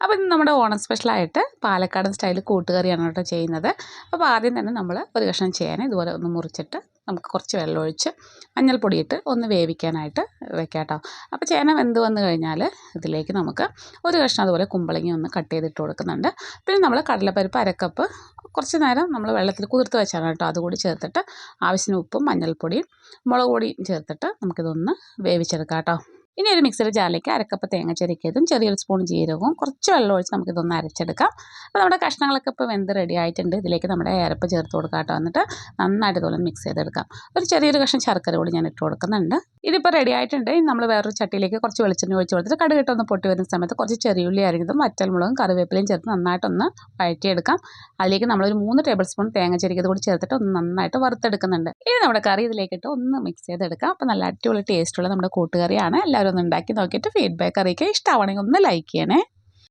അപ്പോൾ ഇന്ന് നമ്മുടെ ഓണം സ്പെഷ്യലായിട്ട് പാലക്കാടൻ സ്റ്റൈൽ കൂട്ടുകറിയാണ് കേട്ടോ ചെയ്യുന്നത്. അപ്പോൾ ആദ്യം തന്നെ നമ്മൾ ഒരു കഷ്ണം ചേന ഇതുപോലെ ഒന്ന് മുറിച്ചിട്ട് നമുക്ക് കുറച്ച് വെള്ളം ഒഴിച്ച് മഞ്ഞൾപ്പൊടിയിട്ട് ഒന്ന് വേവിക്കാനായിട്ട് വെക്കാം കേട്ടോ. അപ്പോൾ ചേന വെന്ത് വന്നു കഴിഞ്ഞാൽ ഇതിലേക്ക് നമുക്ക് ഒരു കഷ്ണം അതുപോലെ കുമ്പളങ്ങി ഒന്ന് കട്ട് ചെയ്തിട്ട് കൊടുക്കുന്നുണ്ട്. പിന്നെ നമ്മൾ കടലപ്പരിപ്പ് അരക്കപ്പ് കുറച്ച് നേരം നമ്മൾ വെള്ളത്തിൽ കുതിർത്ത് വെച്ചാണ് കേട്ടോ. അതുകൂടി ചേർത്തിട്ട് ആവശ്യത്തിന് ഉപ്പും മഞ്ഞൾപ്പൊടിയും മുളക് പൊടിയും ചേർത്തിട്ട് നമുക്കിതൊന്ന് വേവിച്ചെടുക്കാം കേട്ടോ. ഇനി ഒരു മിക്സിയുടെ ജാറിലേക്ക് അരക്കപ്പ് തേങ്ങ ചെരുക്കിയതും ചെറിയൊരു സ്പൂൺ ജീരകവും കുറച്ച് വെള്ളം ഒഴിച്ച് നമുക്കിതൊന്ന് അരച്ചെടുക്കാം. അപ്പോൾ നമ്മുടെ കഷ്ണങ്ങളൊക്കെ ഇപ്പോൾ വെന്ത് റെഡി ആയിട്ടുണ്ട്. ഇതിലേക്ക് നമ്മുടെ അരപ്പ് ചേർത്ത് കൊടുക്കാം കേട്ടോ. എന്നിട്ട് നന്നായിട്ട് ഇതുപോലെ മിക്സ് ചെയ്തെടുക്കാം. ഒരു ചെറിയൊരു കഷ്ണം ശർക്കര കൂടി ഞാൻ ഇട്ട് കൊടുക്കുന്നുണ്ട്. ഇതിപ്പോൾ റെഡി ആയിട്ടുണ്ട്. നമ്മൾ വേറൊരു ചട്ടിയിലേക്ക് കുറച്ച് വെളിച്ചെണ്ണ ഒഴിച്ച് കൊടുത്തിട്ട് കടുകിട്ടൊന്ന് പൊട്ടി വരുന്ന സമയത്ത് കുറച്ച് ചെറിയുള്ളി അരിഞ്ഞതും വറ്റൽമുളകും കറിവേപ്പിലയും ചേർത്ത് നന്നായിട്ടൊന്ന് വഴറ്റിയെടുക്കാം. അതിലേക്ക് നമ്മളൊരു മൂന്ന് ടേബിൾ സ്പൂൺ തേങ്ങ ചെരിക്കത് കൂടി ചേർത്തിട്ട് ഒന്ന് നന്നായിട്ട് വറുത്തെടുക്കുന്നുണ്ട്. ഇനി നമ്മുടെ കറി ഇതിലേക്കിട്ട് ഒന്ന് മിക്സ് ചെയ്തെടുക്കാം. അപ്പോൾ നല്ല അടിപൊളി ടേസ്റ്റുള്ള നമ്മുടെ കൂട്ടുകറിയാണ്. എല്ലാവരും ഒന്ന് ഉണ്ടാക്കി നോക്കിയിട്ട് ഫീഡ്ബാക്ക് അറിയിക്കുക. ഇഷ്ടമാണെങ്കിൽ ഒന്ന് ലൈക്ക് ചെയ്യണേ.